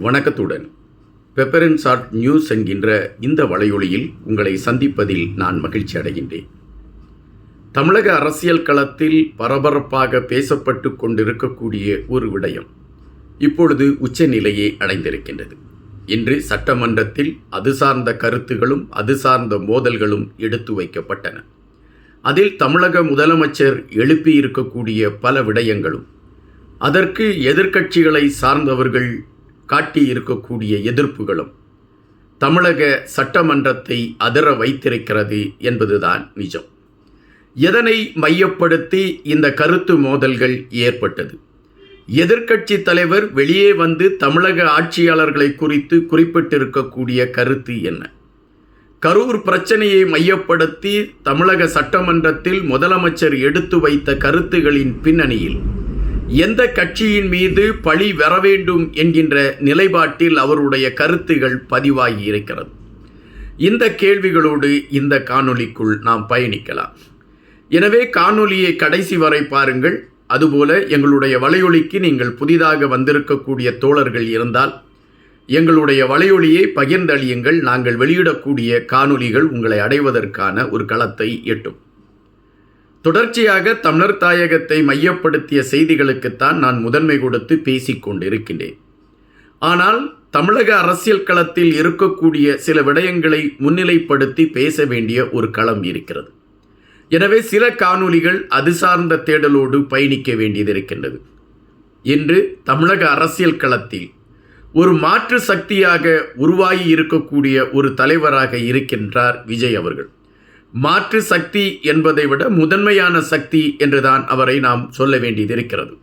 வணக்கத்துடன். பெப்பரன் chart news என்கின்ற இந்த வலையொலியில் உங்களை சந்திப்பதில் நான் மகிழ்ச்சி அடைகின்றேன். தமிழக அரசியல் களத்தில் பரபரப்பாக பேசப்பட்டு கொண்டிருக்கக்கூடிய ஒரு விடயம் இப்பொழுது உச்சநிலையை அடைந்திருக்கின்றது. இன்று சட்டமன்றத்தில் அது சார்ந்த கருத்துகளும் அது சார்ந்த மோதல்களும் எடுத்து வைக்கப்பட்டன. அதில் தமிழக முதலமைச்சர் எழுப்பியிருக்கக்கூடிய பல விடயங்களும் அதற்கு எதிர்க்கட்சிகளை சார்ந்தவர்கள் காட்டியிருக்கக்கூடிய எதிர்ப்புகளும் தமிழக சட்டமன்றத்தை அதிர வைத்திருக்கிறது என்பதுதான் நிஜம். எதனை மையப்படுத்தி இந்த கருத்து மோதல்கள் ஏற்பட்டது? எதிர்க்கட்சி தலைவர் வெளியே வந்து தமிழக ஆட்சியாளர்களை குறித்து குறிப்பிட்டிருக்கக்கூடிய கருத்து என்ன? கரூர் பிரச்சனையை மையப்படுத்தி தமிழக சட்டமன்றத்தில் முதலமைச்சர் எடுத்து வைத்த கருத்துகளின் பின்னணியில் எந்த கட்சியின் மீது பழி வர வேண்டும் என்கின்ற நிலைப்பாட்டில் அவருடைய கருத்துகள் பதிவாகி இருக்கிறது. இந்த கேள்விகளோடு இந்த காணொளிக்குள் நாம் பயணிக்கலாம். எனவே காணொலியை கடைசி வரை பாருங்கள். அதுபோல எங்களுடைய வலையொலிக்கு நீங்கள் புதிதாக வந்திருக்கக்கூடிய தோழர்கள் இருந்தால் எங்களுடைய வலையொலியை பகிர்ந்தளியுங்கள். நாங்கள் வெளியிடக்கூடிய காணொலிகள் உங்களை அடைவதற்கான ஒரு களத்தை எட்டும். தொடர்ச்சியாக தமிழர் தாயகத்தை மையப்படுத்திய செய்திகளுக்குத்தான் நான் முதன்மை கொடுத்து பேசிக் கொண்டிருக்கின்றேன். ஆனால் தமிழக அரசியல் களத்தில் இருக்கக்கூடிய சில விடயங்களை முன்னிலைப்படுத்தி பேச வேண்டிய ஒரு களம் இருக்கிறது. எனவே சில காணொளிகள் அது சார்ந்த தேடலோடு பயணிக்க வேண்டியது இருக்கின்றது இன்று தமிழக அரசியல் களத்தில் ஒரு மாற்று சக்தியாக உருவாகி இருக்கக்கூடிய ஒரு தலைவராக இருக்கின்றார் விஜய் அவர்கள். மாற்று சக்தி என்பதை விட முதன்மையான சக்தி என்றுதான் அவரை நாம் சொல்ல வேண்டியது இருக்கிறது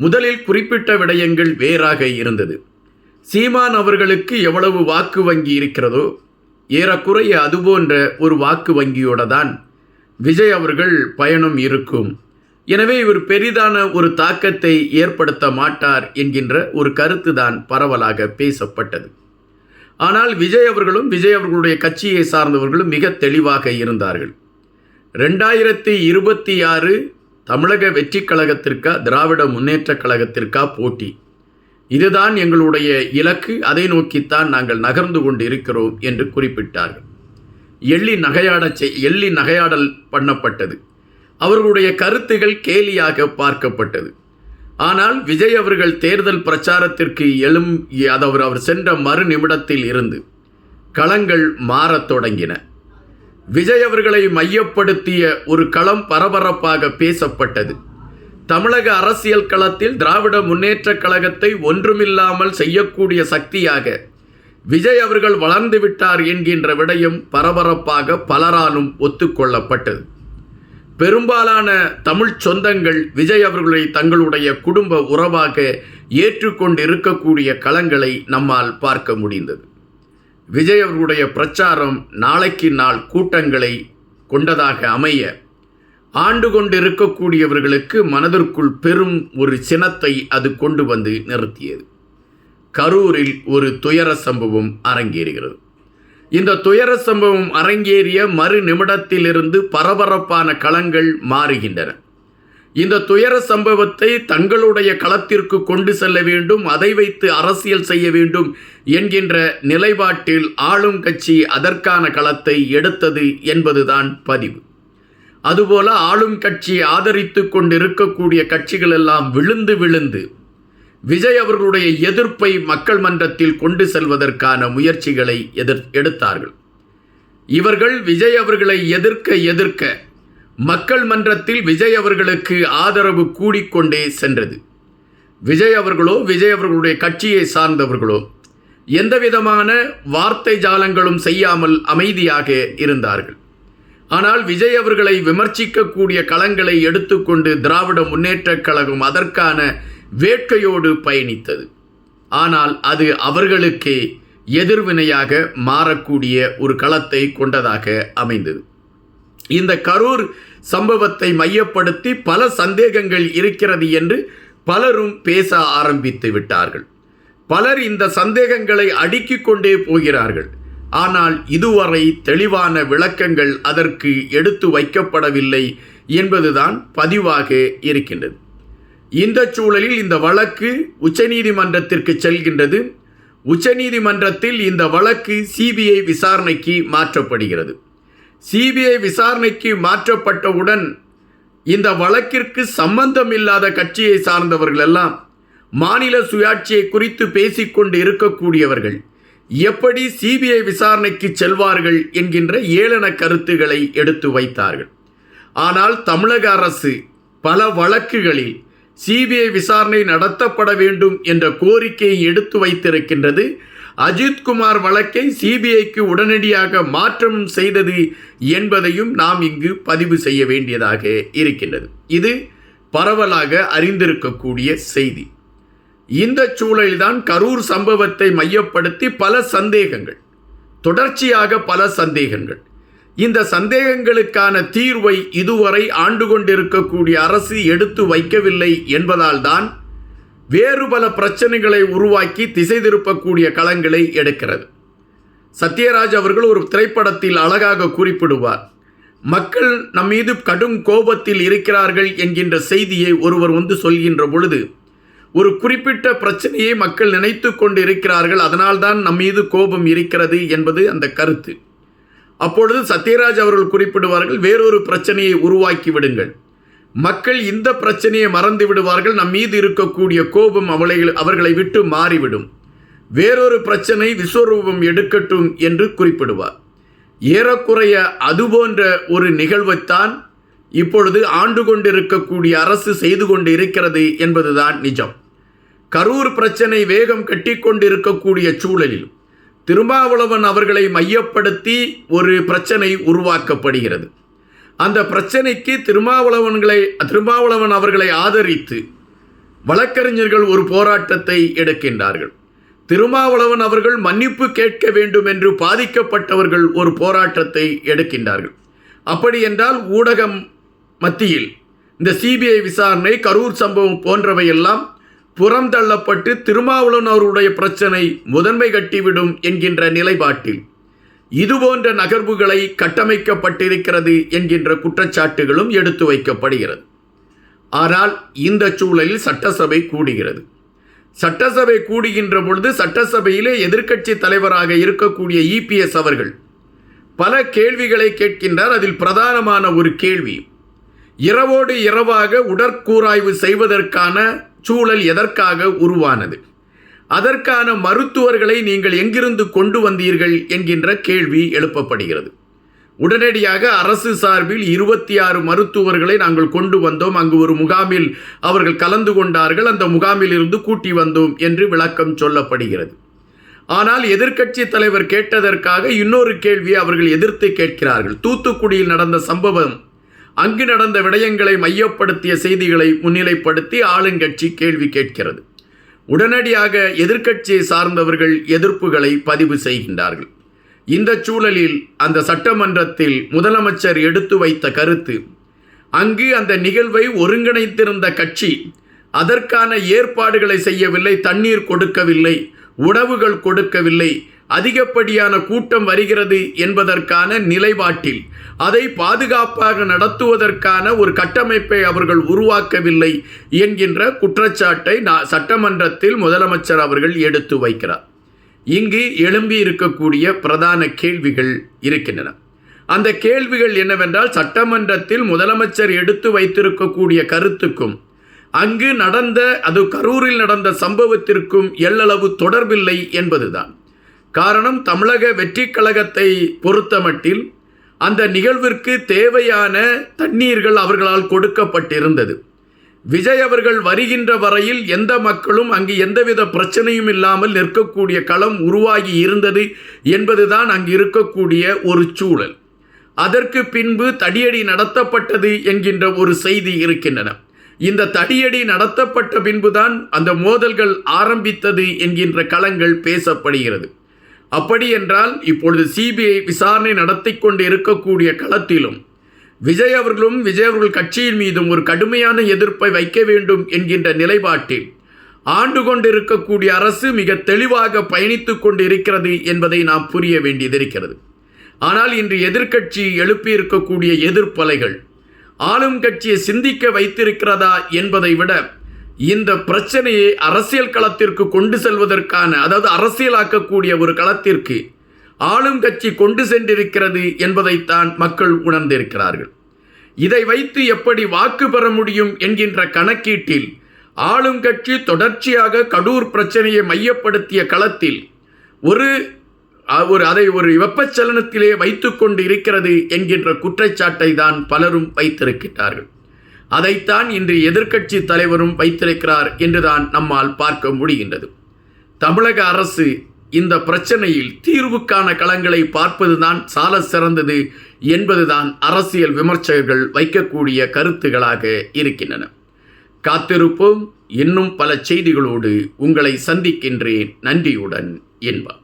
முதலில் குறிப்பிட்ட விடயங்கள் வேறாக இருந்தது. சீமான் அவர்களுக்கு எவ்வளவு வாக்கு வங்கி இருக்கிறதோ ஏறக்குறைய அதுபோன்ற ஒரு வாக்கு வங்கியோட தான் விஜய் அவர்கள் பயணம் இருக்கும். எனவே இவர் பெரிதான ஒரு தாக்கத்தை ஏற்படுத்த மாட்டார் என்கின்ற ஒரு கருத்து தான் பரவலாக பேசப்பட்டது. ஆனால் விஜய் அவர்களும் விஜய் அவர்களுடைய கட்சியை சார்ந்தவர்களும் மிக தெளிவாக இருந்தார்கள். ரெண்டாயிரத்தி இருபத்தி ஆறு தமிழக வெற்றி கழகத்திற்கா திராவிட முன்னேற்ற கழகத்திற்கா போட்டி. இதுதான் எங்களுடைய இலக்கு. அதை நோக்கித்தான் நாங்கள் நகர்ந்து கொண்டு இருக்கிறோம் என்று குறிப்பிட்டார்கள். எள்ளி நகையாட எள்ளி நகையாடல் பண்ணப்பட்டது. அவர்களுடைய கருத்துகள் கேலியாக பார்க்கப்பட்டது. ஆனால் விஜய் அவர்கள் தேர்தல் பிரச்சாரத்திற்கு எழும் அதாவது அவர் சென்ற மறு நிமிடத்தில் இருந்து களங்கள் மாறத் தொடங்கின. விஜய் அவர்களை மையப்படுத்திய ஒரு களம் பரபரப்பாக பேசப்பட்டது. தமிழக அரசியல் களத்தில் திராவிட முன்னேற்ற கழகத்தை ஒன்றுமில்லாமல் செய்யக்கூடிய சக்தியாக விஜய் அவர்கள் வளர்ந்து விட்டார் என்கின்ற விடயம் பரபரப்பாக பலராலும் ஒத்துக்கொள்ளப்பட்டது. பெரும்பாலான தமிழ் சொந்தங்கள் விஜய் அவர்களை தங்களுடைய குடும்ப உறவாக ஏற்றுக்கொண்டு இருக்கக்கூடிய களங்களை நம்மால் பார்க்க முடிந்தது. விஜய் அவர்களுடைய பிரச்சாரம் நாளைக்கு நாள் கூட்டங்களை கொண்டதாக அமைய ஆண்டு கொண்டு இருக்கக்கூடியவர்களுக்கு மனதிற்குள் பெரும் ஒரு சினத்தை அது கொண்டு வந்து நிறுத்தியது. கரூரில் ஒரு துயர சம்பவம் அரங்கேறுகிறது. இந்த துயர சம்பவம் அரங்கேறிய மறு நிமிடத்திலிருந்து பரபரப்பான களங்கள் மாறுகின்றன. இந்த துயர சம்பவத்தை தங்களுடைய களத்திற்கு கொண்டு செல்ல வேண்டும் அதை வைத்து அரசியல் செய்ய வேண்டும் என்கின்ற நிலைப்பாட்டில் ஆளும் கட்சி அதற்கான களத்தை எடுத்தது என்பதுதான் பதிவு. அதுபோல ஆளும் கட்சி ஆதரித்து கொண்டிருக்கக்கூடிய கட்சிகள் எல்லாம் விழுந்து விழுந்து விஜய் அவர்களுடைய எதிர்ப்பை மக்கள் மன்றத்தில் கொண்டு செல்வதற்கான முயற்சிகளை எதிர் எடுத்தார்கள். இவர்கள் விஜய் அவர்களை எதிர்க்க எதிர்க்க மக்கள் மன்றத்தில் விஜய் அவர்களுக்கு ஆதரவு கூடிக்கொண்டே சென்றது. விஜய் அவர்களோ விஜய் அவர்களுடைய கட்சியை சார்ந்தவர்களோ எந்த விதமான வார்த்தை ஜாலங்களும் செய்யாமல் அமைதியாக இருந்தார்கள். ஆனால் விஜய் அவர்களை விமர்சிக்கக்கூடிய களங்களை எடுத்துக்கொண்டு திராவிட முன்னேற்றக் கழகம் அதற்கான வேட்கையோடு பயணித்தது. ஆனால் அது அவர்களுக்கே எதிர்வினையாக மாறக்கூடிய ஒரு களத்தை கொண்டதாக அமைந்தது. இந்த கரூர் சம்பவத்தை மையப்படுத்தி பல சந்தேகங்கள் இருக்கிறது என்று பலரும் பேச ஆரம்பித்து விட்டார்கள். பலர் இந்த சந்தேகங்களை அடுக்கிக் கொண்டே போகிறார்கள். ஆனால் இதுவரை தெளிவான விளக்கங்கள் அதற்கு எடுத்து வைக்கப்படவில்லை என்பதுதான் பதிவாக இருக்கின்றது. இந்த சூழலில் இந்த வழக்கு உச்சநீதிமன்றத்திற்கு செல்கின்றது. உச்சநீதிமன்றத்தில் இந்த வழக்கு சிபிஐ விசாரணைக்கு மாற்றப்படுகிறது. சிபிஐ விசாரணைக்கு மாற்றப்பட்டவுடன் இந்த வழக்கிற்கு சம்பந்தம் இல்லாத கட்சியை சார்ந்தவர்கள் எல்லாம் மாநில சுயாட்சியை குறித்து பேசிக்கொண்டு இருக்கக்கூடியவர்கள் எப்படி சிபிஐ விசாரணைக்கு செல்வார்கள் என்கின்ற ஏளன கருத்துக்களை எடுத்து வைத்தார்கள். ஆனால் தமிழக அரசு பல வழக்குகளில் சிபிஐ விசாரணை நடத்தப்பட வேண்டும் என்ற கோரிக்கையை எடுத்து வைத்திருக்கின்றது. அஜித்குமார் வழக்கை சிபிஐக்கு உடனடியாக மாற்றம் செய்தது என்பதையும் நாம் இங்கு பதிவு செய்ய வேண்டியதாக இருக்கின்றது. இது பரவலாக அறிந்திருக்கக்கூடிய செய்தி. இந்த சூழலில்தான் கரூர் சம்பவத்தை மையப்படுத்தி பல சந்தேகங்கள். தொடர்ச்சியாக பல சந்தேகங்கள். இந்த சந்தேகங்களுக்கான தீர்வை இதுவரை ஆண்டு கொண்டிருக்கக்கூடிய அரசு எடுத்து வைக்கவில்லை என்பதால்தான் வேறு பல பிரச்சனைகளை உருவாக்கி திசை திருப்பக்கூடிய களங்களை எடுக்கிறது. சத்யராஜ் அவர்கள் ஒரு திரைப்படத்தில் அழகாக குறிப்பிடுவார் மக்கள் நம் மீது கடும் கோபத்தில் இருக்கிறார்கள் என்கின்ற செய்தியை ஒருவர் வந்து சொல்கின்ற பொழுது ஒரு குறிப்பிட்ட பிரச்சனையை மக்கள் நினைத்து கொண்டு இருக்கிறார்கள் அதனால்தான் நம் மீது கோபம் இருக்கிறது என்பது அந்த கருத்து. அப்பொழுது சத்யராஜ் அவர்கள் குறிப்பிடுவார்கள் வேறொரு பிரச்சனையை உருவாக்கி விடுங்கள். மக்கள் இந்த பிரச்சனையை மறந்து விடுவார்கள். நம் மீது இருக்கக்கூடிய கோபம் அவளை அவர்களை விட்டு மாறிவிடும். வேறொரு பிரச்சனை விஸ்வரூபம் எடுக்கட்டும் என்று குறிப்பிடுவார். ஏறக்குறைய அதுபோன்ற ஒரு நிகழ்வைத்தான் இப்பொழுது ஆண்டு கொண்டிருக்கக்கூடிய அரசு செய்து கொண்டு இருக்கிறது என்பதுதான் நிஜம். கரூர் பிரச்சனை வேகம் கட்டிக்கொண்டிருக்கக்கூடிய சூழலில் திருமாவளவன் அவர்களை மையப்படுத்தி ஒரு பிரச்சனை உருவாக்கப்படுகிறது. அந்த பிரச்சனைக்கு திருமாவளவன்களை திருமாவளவன் அவர்களை ஆதரித்து வழக்கறிஞர்கள் ஒரு போராட்டத்தை எடுக்கின்றார்கள். திருமாவளவன் அவர்கள் மன்னிப்பு கேட்க வேண்டும் என்று பாதிக்கப்பட்டவர்கள் ஒரு போராட்டத்தை எடுக்கின்றார்கள். அப்படி என்றால் ஊடகம் மத்தியில் இந்த சிபிஐ விசாரணை கரூர் சம்பவம் போன்றவையெல்லாம் புறந்தள்ளப்பட்டு திருமாவளவன் அவருடைய பிரச்சனை முதன்மை கட்டிவிடும் என்கின்ற நிலைப்பாட்டில். இதுபோன்ற நகர்வுகளை கட்டமைக்கப்பட்டிருக்கிறது என்கின்ற குற்றச்சாட்டுகளும் எடுத்து வைக்கப்படுகிறது. ஆனால் இந்த சூழலில் சட்டசபை கூடுகிறது. சட்டசபை கூடுகின்ற பொழுது சட்டசபையிலே எதிர்க்கட்சி தலைவராக இருக்கக்கூடிய இபிஎஸ் அவர்கள் பல கேள்விகளை கேட்கின்றார். அதில் பிரதானமான ஒரு கேள்வி இரவோடு இரவாக உடற்கூராய்வு செய்வதற்கான சூழல் எதற்காக உருவானது? அதற்கான மருத்துவர்களை நீங்கள் எங்கிருந்து கொண்டு வந்தீர்கள் என்கின்ற கேள்வி எழுப்பப்படுகிறது. உடனடியாக அரசு சார்பில் இருபத்தி ஆறு மருத்துவர்களை நாங்கள் கொண்டு வந்தோம். அங்கு ஒரு முகாமில் அவர்கள் கலந்து கொண்டார்கள். அந்த முகாமில் இருந்து கூட்டி வந்தோம் என்று விளக்கம் சொல்லப்படுகிறது. ஆனால் எதிர்க்கட்சி தலைவர் கேட்டதற்காக இன்னொரு கேள்வியை அவர்கள் எதிர்த்து கேட்கிறார்கள். தூத்துக்குடியில் நடந்த சம்பவம் அங்கு நடந்த விடயங்களை மையப்படுத்திய செய்திகளை முன்னிலைப்படுத்தி ஆளுங்கட்சி கேள்வி கேட்கிறது. உடனடியாக எதிர்க்கட்சியை சார்ந்தவர்கள் எதிர்ப்புகளை பதிவு செய்கின்றார்கள். இந்த சூழலில் அந்த சட்டமன்றத்தில் முதலமைச்சர் எடுத்து வைத்த கருத்து அங்கு அந்த நிகழ்வை ஒருங்கிணைத்திருந்த கட்சி அதற்கான ஏற்பாடுகளை செய்யவில்லை தண்ணீர் கொடுக்கவில்லை உணவுகள் கொடுக்கவில்லை அதிகப்படியான கூட்டம் வருகிறது என்பதற்கான நிலைப்பாட்டில் அதை பாதுகாப்பாக நடத்துவதற்கான ஒரு கட்டமைப்பை அவர்கள் உருவாக்கவில்லை என்கின்ற குற்றச்சாட்டை சட்டமன்றத்தில் முதலமைச்சர் அவர்கள் எடுத்து வைக்கிறார். இங்கு எழும்பி இருக்கக்கூடிய பிரதான கேள்விகள் இருக்கின்றன. அந்த கேள்விகள் என்னவென்றால் சட்டமன்றத்தில் முதலமைச்சர் எடுத்து வைத்திருக்கக்கூடிய கருத்துக்கும் அங்கு நடந்த அது கரூரில் நடந்த சம்பவத்திற்கும் எல்லளவு தொடர்பில்லை என்பதுதான். காரணம் தமிழக வெற்றி கழகத்தை பொறுத்தமட்டில் அந்த நிகழ்விற்கு தேவையான தண்ணீர்கள் அவர்களால் கொடுக்கப்பட்டிருந்தது. விஜய் அவர்கள் வருகின்ற வரையில் எந்த மக்களும் அங்கு எந்தவித பிரச்சனையும் இல்லாமல் நிற்கக்கூடிய களம் உருவாகி இருந்தது என்பதுதான் அங்கு இருக்கக்கூடிய ஒரு சூழல். அதற்கு பின்பு தடியடி நடத்தப்பட்டது என்கின்ற ஒரு செய்தி இருக்கின்றன. இந்த தடியடி நடத்தப்பட்ட பின்புதான் அந்த மோதல்கள் ஆரம்பித்தது என்கின்ற களங்கள் பேசப்படுகிறது. அப்படி என்றால் இப்பொழுது சிபிஐ விசாரணை நடத்தி கொண்டு இருக்கக்கூடிய களத்திலும் விஜய் அவர்களும் விஜய் அவர்கள் கட்சியின் மீதும் ஒரு கடுமையான எதிர்ப்பை வைக்க வேண்டும் என்கின்ற நிலைப்பாட்டில் ஆண்டு கொண்டிருக்கக்கூடிய அரசு மிக தெளிவாக பயணித்து கொண்டு இருக்கிறது என்பதை நாம் புரிய வேண்டியதிருக்கிறது. ஆனால் இன்று எதிர்க்கட்சி எழுப்பியிருக்கக்கூடிய எதிர்ப்பலைகள் ஆளும் கட்சியை சிந்திக்க வைத்திருக்கிறதா என்பதை விட இந்த பிரச்சனையை அரசியல் களத்திற்கு கொண்டு செல்வதற்கான அதாவது அரசியலாக்கக்கூடிய ஒரு களத்திற்கு ஆளும் கட்சி கொண்டு சென்றிருக்கிறது என்பதைத்தான் மக்கள் உணர்ந்திருக்கிறார்கள். இதை வைத்து எப்படி வாக்கு பெற முடியும் என்கின்ற கணக்கீட்டில் ஆளும் கட்சி தொடர்ச்சியாக கடூர் பிரச்சனையை மையப்படுத்திய களத்தில் ஒரு ஒரு அதை ஒரு வெப்பச்சலனத்திலே வைத்துக்கொண்டு இருக்கிறது என்கின்ற குற்றச்சாட்டை தான் பலரும் வைத்திருக்கிறார்கள் அதைத்தான் இன்று எதிர்க்கட்சி தலைவரும் வைத்திருக்கிறார் என்றுதான் நம்மால் பார்க்க முடிகின்றது. தமிழக அரசு இந்த பிரச்சனையில் தீர்வுக்கான களங்களை பார்ப்பதுதான் சால சிறந்தது என்பதுதான் அரசியல் விமர்சகர்கள் வைக்கக்கூடிய கருத்துகளாக இருக்கின்றன. காத்திருப்போம். இன்னும் பல செய்திகளோடு உங்களை சந்திக்கின்றேன். நன்றியுடன் என்பார்.